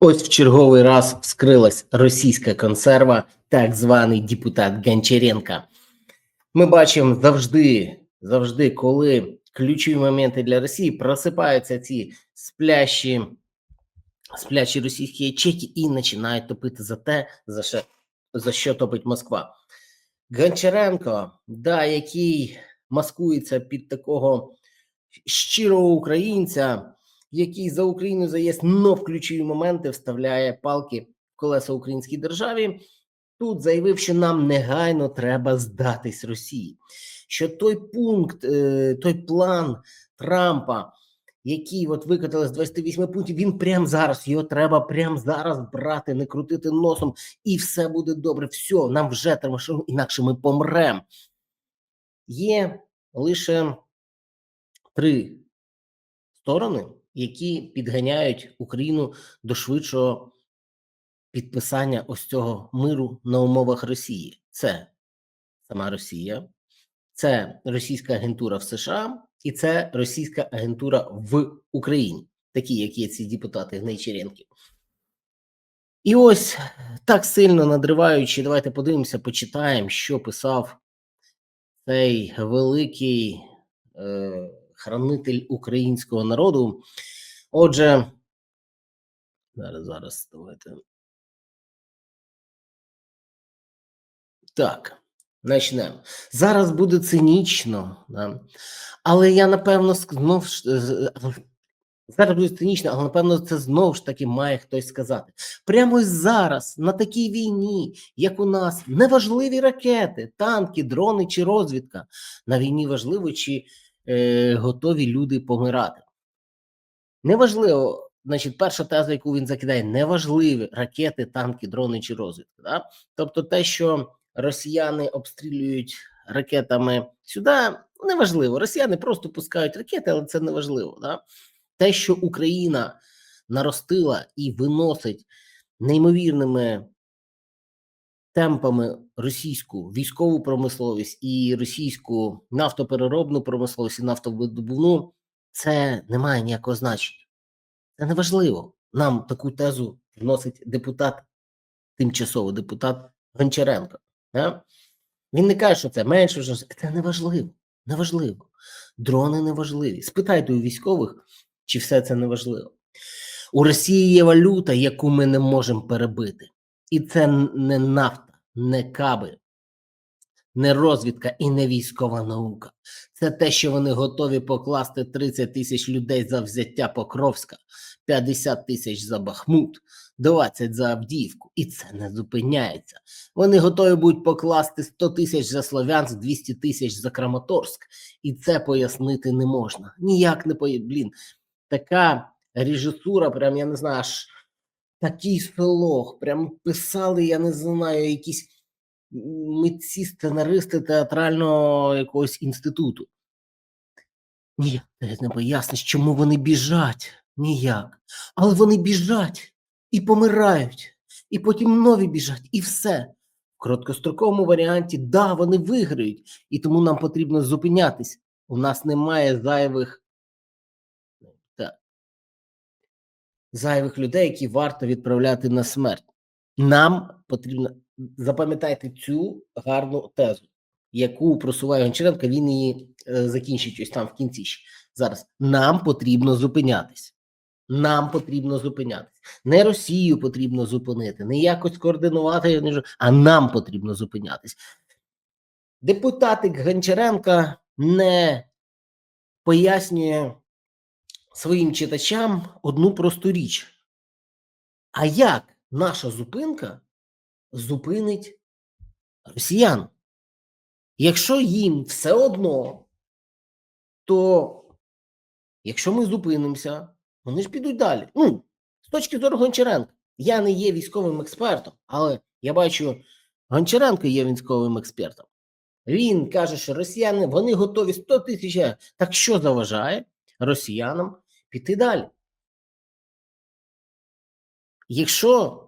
Ось в черговий раз вскрилась російська консерва, так званий депутат Гончаренко. Ми бачимо завжди, завжди, коли ключові моменти для Росії просипаються ці сплящі, сплячі російські ячейки і починають топити за те, за що, за що топить Москва. Гончаренко, да, який маскується під такого щирого українця, який за Україну заєсть, но в ключові моменти вставляє палки в колеса українській державі. Тут заявив, що нам негайно треба здатись Росії. Що той пункт, е, той план Трампа, який от викотали з 28 пунктів, він прямо зараз його треба прямо зараз брати, не крутити носом, і все буде добре. Все, нам вже треба, що інакше ми помремо. Є лише три сторони, які підганяють Україну до швидшого підписання ось цього миру на умовах Росії. Це сама Росія, це російська агентура в США і це російська агентура в Україні, такі, як є ці депутати Гнайчеренки. І ось так сильно надриваючи, давайте подивимося, почитаємо, що писав цей великий е, хранитель українського народу. Отже, зараз, зараз давайте. Так, почнемо. Зараз буде цинічно, да? але я напевно знов ж, зараз буде цинічно, але напевно це знову ж таки має хтось сказати. Прямо зараз, на такій війні, як у нас, неважливі ракети, танки, дрони чи розвідка. На війні важливо, чи е, готові люди помирати. Неважливо, значить, перша теза, яку він закидає, неважливі ракети, танки, дрони чи розвідка. Да? Тобто, те, що росіяни обстрілюють ракетами сюди, неважливо. Росіяни просто пускають ракети, але це неважливо. Да? Те, що Україна наростила і виносить неймовірними темпами російську військову промисловість і російську нафтопереробну промисловість і нафтовидобувну, це не має ніякого значення. Це не важливо. Нам таку тезу вносить депутат, тимчасово депутат Гончаренко. Да? Він не каже, що це менше, що це не важливо. Не. Дрони не важливі. Спитайте у військових, чи все це не важливо. У Росії є валюта, яку ми не можемо перебити. І це не нафта, не каби, не розвідка і не військова наука. Це те, що вони готові покласти 30 тисяч людей за взяття Покровська, 50 тисяч за Бахмут, 20 за Авдіївку. І це не зупиняється. Вони готові будуть покласти 100 тисяч за Слов'янськ, 200 тисяч за Краматорськ. І це пояснити не можна. Ніяк не поє... Блін, така режисура, прям я не знаю, аж такий филох, прям писали, я не знаю, якісь митці, сценаристи театрального якогось інституту. Ніяк не поясниш, чому вони біжать. Ніяк. Але вони біжать і помирають, і потім нові біжать, і все. В короткостроковому варіанті, да, вони виграють, і тому нам потрібно зупинятись. У нас немає зайвих зайвих людей, які варто відправляти на смерть. Нам потрібно запам'ятайте цю гарну тезу, яку просуває Гончаренко, він її е, закінчить ось там в кінці. ще. Зараз нам потрібно зупинятись. Нам потрібно зупинятись. Не Росію потрібно зупинити, не якось координувати, а нам потрібно зупинятись. Депутатик Гончаренка не пояснює своїм читачам одну просту річ. А як наша зупинка зупинить росіян? Якщо їм все одно, то якщо ми зупинимося, вони ж підуть далі. Ну, з точки зору Гончаренка, я не є військовим експертом, але я бачу, Гончаренко є військовим експертом. Він каже, що росіяни вони готові 100 тисяч. Так що заважає росіянам піти далі? Якщо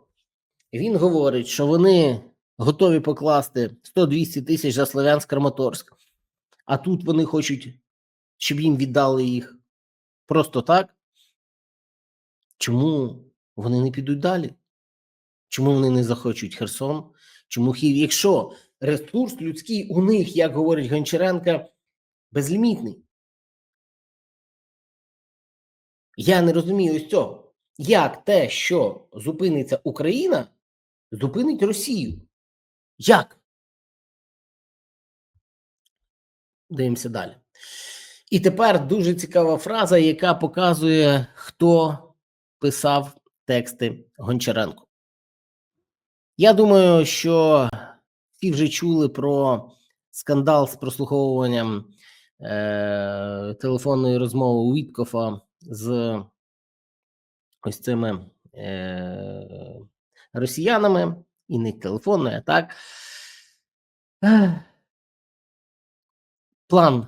він говорить, що вони готові покласти 100-200 тисяч за Слов'янськ Краматорськ, а тут вони хочуть, щоб їм віддали їх просто так. Чому вони не підуть далі. Чому вони не захочуть Херсон? Чому Київ? Якщо ресурс людський у них, як говорить Гончаренка, безлімітний. Я не розумію ось цього. Як те, що зупиниться Україна, зупинить Росію? Як? Дивимося далі. І тепер дуже цікава фраза, яка показує, хто писав тексти Гончаренко. Я думаю, що всі вже чули про скандал з прослуховуванням е- телефонної розмови Уіткофа з ось цими е- росіянами, і не телефонною, а так. План,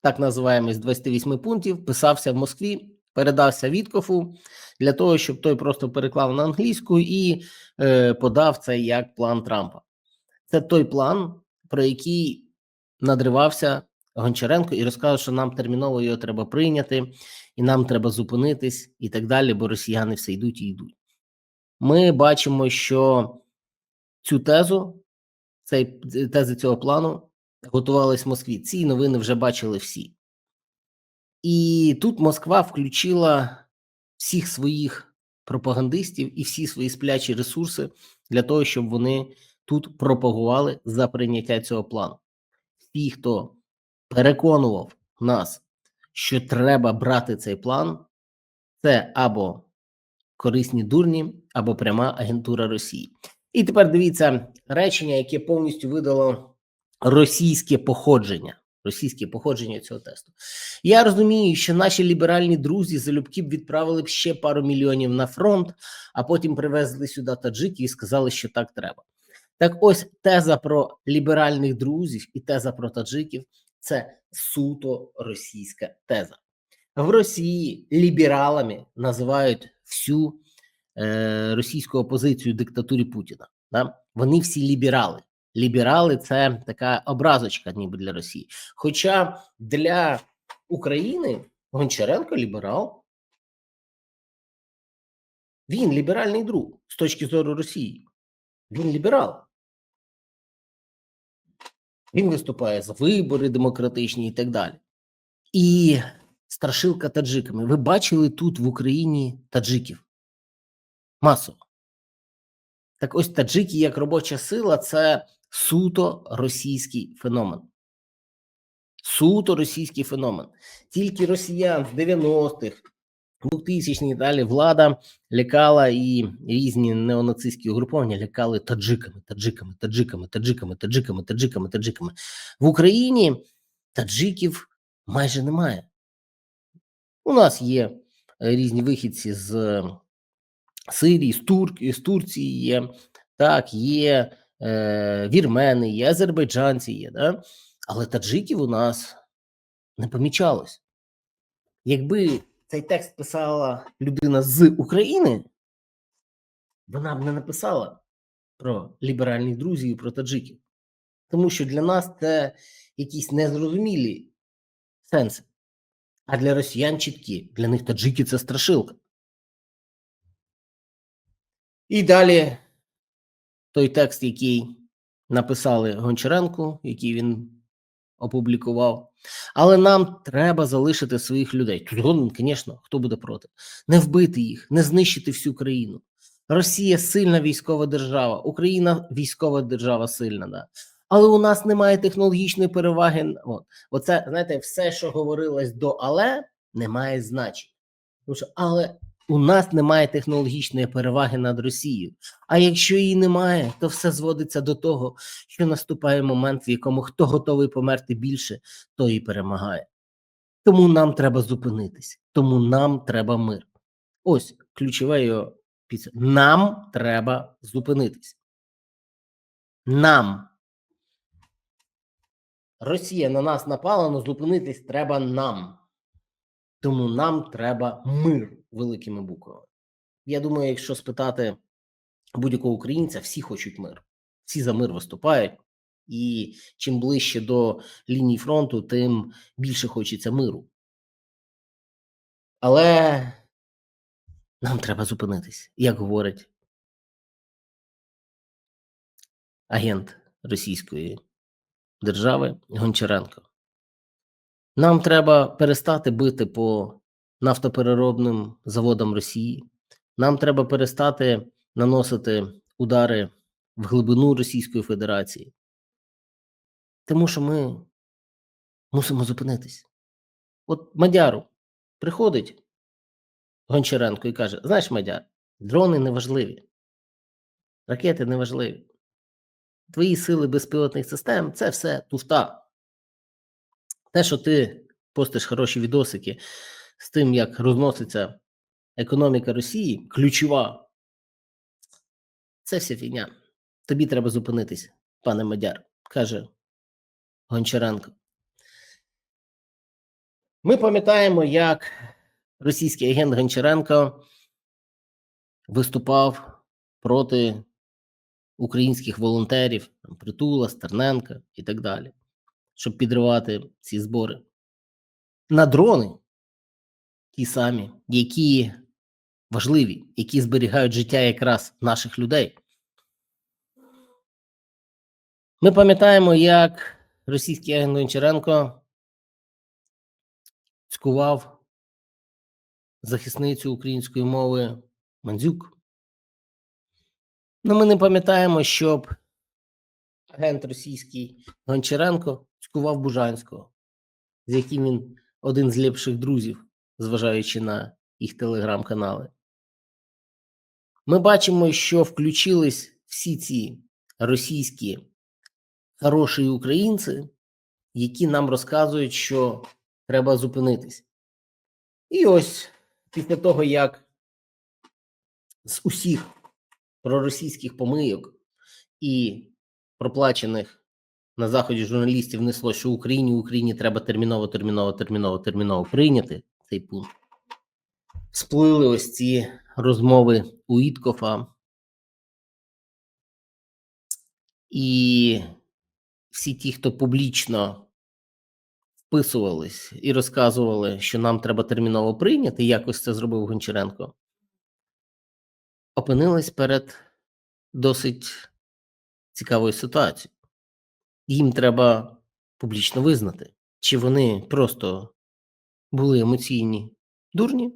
так називаємо, з 28 пунктів, писався в Москві, передався Віткофу для того, щоб той просто переклав на англійську і е, подав це як план Трампа. Це той план, про який надривався Гончаренко і розказав, що нам терміново його треба прийняти, і нам треба зупинитись, і так далі, бо росіяни все йдуть і йдуть. Ми бачимо, що цю тезу, цей тези цього плану готувались в Москві. Ці новини вже бачили всі. І тут Москва включила всіх своїх пропагандистів і всі свої сплячі ресурси для того, щоб вони тут пропагували за прийняття цього плану. Ті, хто переконував нас, що треба брати цей план, це або корисні дурні, або пряма агентура Росії. І тепер дивіться речення, яке повністю видало російське походження. Російське походження цього тесту. Я розумію, що наші ліберальні друзі залюбки б відправили б ще пару мільйонів на фронт, а потім привезли сюди таджиків і сказали, що так треба. Так ось теза про ліберальних друзів і теза про таджиків це суто російська теза. В Росії лібералами називають всю е, російську опозицію диктатурі Путіна. Да? Вони всі ліберали. Ліберали це така образочка, ніби для Росії. Хоча для України Гончаренко ліберал. Він ліберальний друг з точки зору Росії. Він ліберал. Він виступає за вибори демократичні і так далі. І страшилка таджиками. Ви бачили тут в Україні таджиків? Масово. Так ось таджики як робоча сила це суто російський феномен. Суто російський феномен. Тільки росіян з 90-х, 2000-х і далі влада лякала і різні неонацистські угруповання лякали таджиками, таджиками, таджиками, таджиками, таджиками, таджиками, таджиками. В Україні таджиків майже немає. У нас є е, різні вихідці з Сирії, з, Тур... з Турції є, так, є е, вірмени, є азербайджанці, є, да? але таджиків у нас не помічалось. Якби цей текст писала людина з України, вона б не написала про ліберальних друзів і про таджиків. Тому що для нас це якісь незрозумілі сенси. А для росіян чіткі. Для них таджики це страшилка. І далі той текст, який написали Гончаренку, який він опублікував. Але нам треба залишити своїх людей. Тут звісно, хто буде проти, не вбити їх, не знищити всю країну. Росія сильна військова держава, Україна військова держава сильна, да. Але у нас немає технологічної переваги. От. Оце, знаєте, все, що говорилось до але, не має значення. Тому що, але у нас немає технологічної переваги над Росією. А якщо її немає, то все зводиться до того, що наступає момент, в якому хто готовий померти більше, той і перемагає. Тому нам треба зупинитись, тому нам треба мир. Ось ключове його після. Нам треба зупинитись. Нам. Росія на нас напала, але зупинитись треба нам. Тому нам треба мир великими буквами. Я думаю, якщо спитати будь-якого українця, всі хочуть мир, всі за мир виступають, і чим ближче до лінії фронту, тим більше хочеться миру. Але Нам треба зупинитись, як говорить агент російської держави Гончаренко. Нам треба перестати бити по нафтопереробним заводам Росії. Нам треба перестати наносити удари в глибину Російської Федерації. Тому що ми мусимо зупинитись. От Мадяру приходить Гончаренко і каже: Знаєш, Мадяр, дрони не важливі, ракети не важливі. Твої сили безпілотних систем це все туфта. Те, що ти постиш хороші відосики з тим, як розноситься економіка Росії, ключова, це вся фігня. Тобі треба зупинитись, пане Мадяр, каже Гончаренко. Ми пам'ятаємо, як російський агент Гончаренко виступав проти українських волонтерів, Притула, Стерненка і так далі, щоб підривати ці збори. На дрони, ті самі, які важливі, які зберігають життя якраз наших людей. Ми пам'ятаємо, як російський агент Гончаренко цькував захисницю української мови Мандзюк. Ну, ми не пам'ятаємо, щоб агент російський Гончаренко цькував Бужанського, з яким він один з ліпших друзів, зважаючи на їх телеграм-канали. Ми бачимо, що включились всі ці російські хороші українці, які нам розказують, що треба зупинитись. І ось після того, як з усіх проросійських помийок і проплачених на заході журналістів несло, що Україні Україні треба терміново, терміново, терміново, терміново прийняти цей пункт. Сплили ось ці розмови у Іткофа. І всі ті, хто публічно вписувались і розказували, що нам треба терміново прийняти, якось це зробив Гончаренко, опинились перед досить цікавою ситуацією. Їм треба публічно визнати, чи вони просто були емоційні дурні,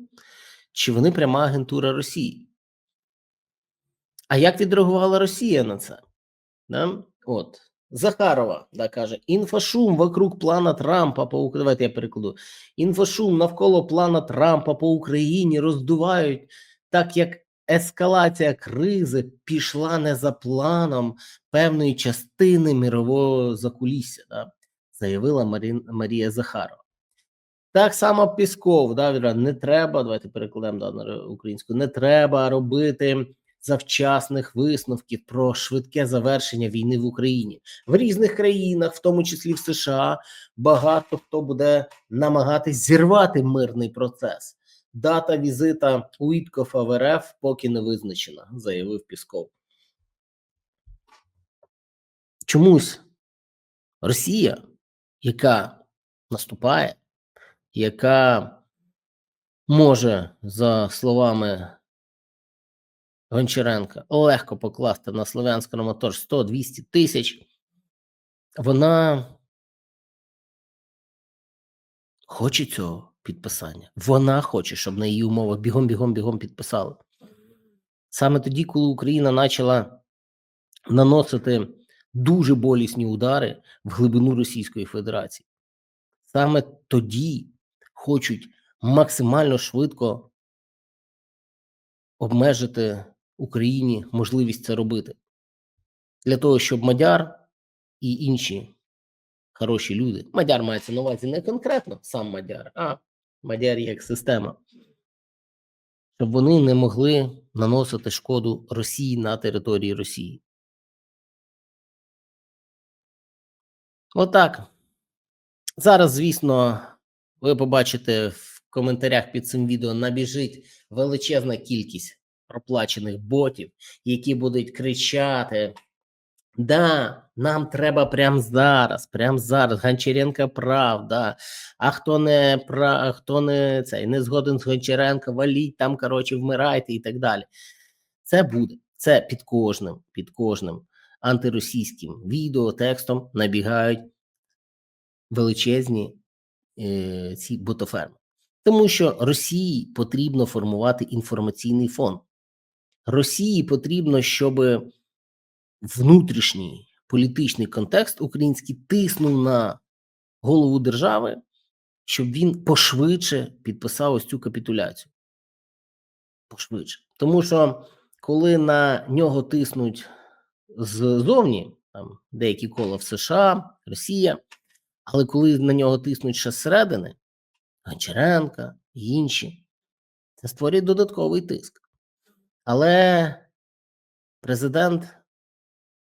чи вони пряма агентура Росії. А як відреагувала Росія на це? Да? От. Захарова да, каже: інфошум вокруг плана Трампа по. Давайте я перекладу. Інфошум навколо плана Трампа по Україні роздувають, так як ескалація кризи пішла не за планом певної частини мирового закулісся, да, заявила Марі... Марія Захарова. Так само Пісков, да, не треба, давайте перекладемо да, на українську, не треба робити завчасних висновків про швидке завершення війни в Україні в різних країнах, в тому числі в США, багато хто буде намагатись зірвати мирний процес. Дата візита Уіткофа в РФ поки не визначена, заявив Пісков. Чомусь Росія, яка наступає, яка може, за словами Гончаренка, легко покласти на слов'янський мотор 100-200 тисяч, вона хоче цього підписання. Вона хоче, щоб на її умовах бігом, бігом, бігом підписали. Саме тоді, коли Україна почала наносити дуже болісні удари в глибину Російської Федерації, саме тоді хочуть максимально швидко обмежити Україні можливість це робити. Для того, щоб Мадяр і інші хороші люди, Мадяр мається на увазі не конкретно сам Мадяр, а Мадяр як система, щоб вони не могли наносити шкоду Росії на території Росії. Отак. Зараз, звісно, ви побачите в коментарях під цим відео набіжить величезна кількість проплачених ботів, які будуть кричати Да, нам треба прямо зараз, прямо зараз. Гончаренко прав, да. А хто не прав, хто не цей не згоден з Гончаренко, валіть там, коротше, вмирайте і так далі. Це буде. Це під кожним, під кожним антиросійським відео, текстом набігають величезні ці ботоферми. Тому що Росії потрібно формувати інформаційний фон. Росії потрібно, щоб внутрішній політичний контекст український тиснув на голову держави, щоб він пошвидше підписав ось цю капітуляцію. Пошвидше. Тому що коли на нього тиснуть ззовні, там деякі кола в США, Росія, але коли на нього тиснуть ще зсередини, Гончаренка і інші, це створює додатковий тиск. Але президент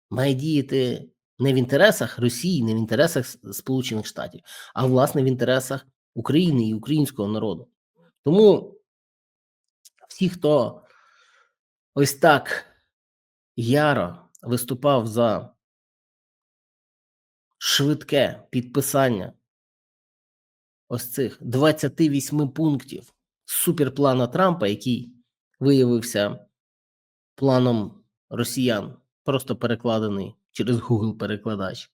має діяти не в інтересах Росії, не в інтересах Сполучених Штатів, а власне в інтересах України і українського народу. Тому всі, хто ось так яро виступав за швидке підписання ось цих 28 пунктів суперплана Трампа, який виявився планом росіян, просто перекладений через Google перекладач.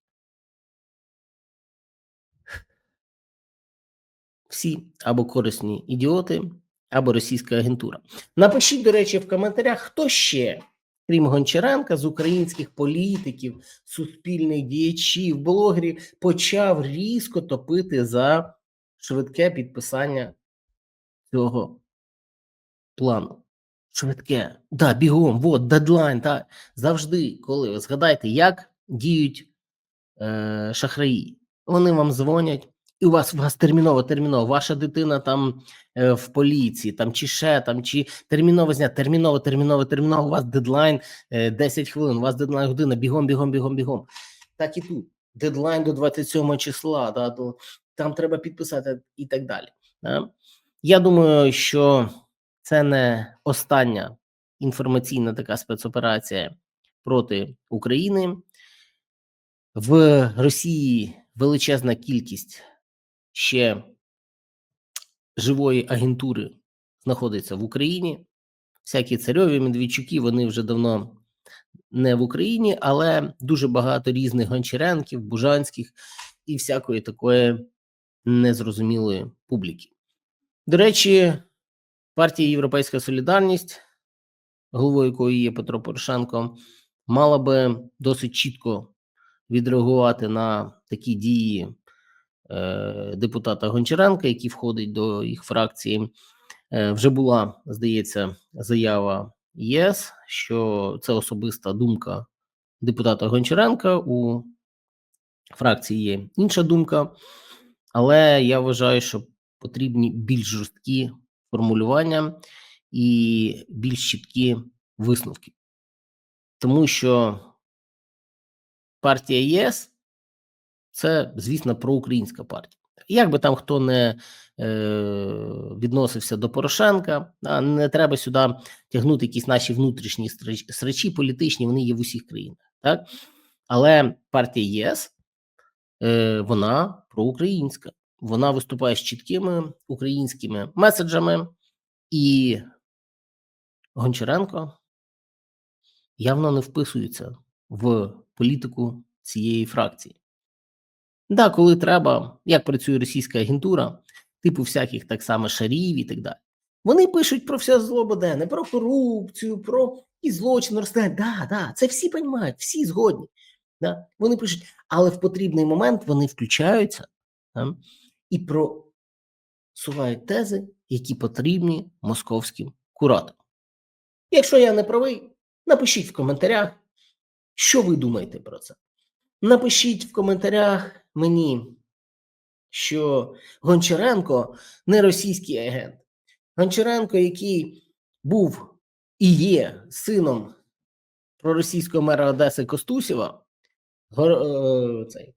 Всі або корисні ідіоти, або російська агентура. Напишіть, до речі, в коментарях, хто ще, крім Гончаренка, з українських політиків, суспільних діячів, блогерів, почав різко топити за швидке підписання цього плану. Швидке, да, бігом, вот, дедлайн, так. Завжди, коли ви згадайте, як діють е, шахраї. Вони вам дзвонять, і у вас у вас терміново, терміново, ваша дитина там е, в поліції, там чи ще там, чи терміново зняти, терміново, терміново, терміново, у вас дедлайн е, 10 хвилин, у вас дедлайн година, бігом, бігом, бігом, бігом. Так і тут. Дедлайн до 27 числа, да, до, там треба підписати і так далі. Да? Я думаю, що це не остання інформаційна така спецоперація проти України. В Росії величезна кількість ще живої агентури знаходиться в Україні. Всякі царьові Медведчуки, вони вже давно не в Україні, але дуже багато різних гончаренків, бужанських і всякої такої незрозумілої публіки. До речі, партія Європейська Солідарність, головою якої є Петро Порошенко, мала би досить чітко відреагувати на такі дії депутата Гончаренка, який входить до їх фракції. Е, вже була, здається, заява ЄС, що це особиста думка депутата Гончаренка. У фракції є інша думка, але я вважаю, що потрібні більш жорсткі формулювання і більш чіткі висновки. Тому що партія ЄС це, звісно, проукраїнська партія. Як би там хто не е, відносився до Порошенка, не треба сюди тягнути якісь наші внутрішні сречі політичні, вони є в усіх країнах. Так? Але партія ЄС е, вона проукраїнська вона виступає з чіткими українськими меседжами, і Гончаренко явно не вписується в політику цієї фракції. Да, коли треба, як працює російська агентура, типу всяких так само шарів і так далі. Вони пишуть про все злободенне, про корупцію, про і злочин росте. Да, да, це всі розуміють, всі згодні. Да? Вони пишуть, але в потрібний момент вони включаються. Да? і просувають тези, які потрібні московським кураторам. Якщо я не правий, напишіть в коментарях, що ви думаєте про це. Напишіть в коментарях мені, що Гончаренко не російський агент. Гончаренко, який був і є сином проросійського мера Одеси Костусєва, е, цей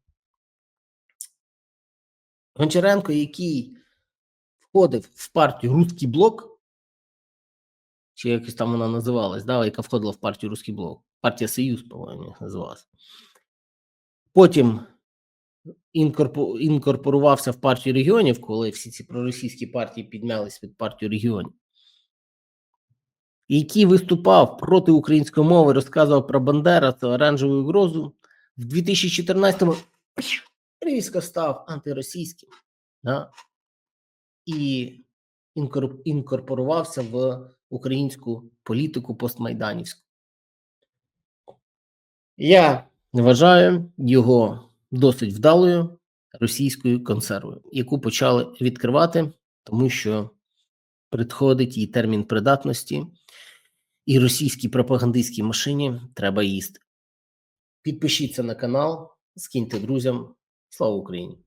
Гончаренко, який входив в партію Руський блок, чи якось там вона називалась, да, яка входила в партію Руський Блок. Партія Союз, по-моєму, називалась. Потім інкорпорувався в партію регіонів, коли всі ці проросійські партії піднялись від партії регіонів. Який виступав проти української мови, розказував про Бандера та оранжеву угрозу. В 2014-му різко став антиросійським да? і інкорпорувався в українську політику постмайданівську. Я вважаю його досить вдалою російською консервою, яку почали відкривати, тому що приходить її термін придатності, і російській пропагандистській машині треба їсти. Підпишіться на канал, скиньте друзям. Слава Україні!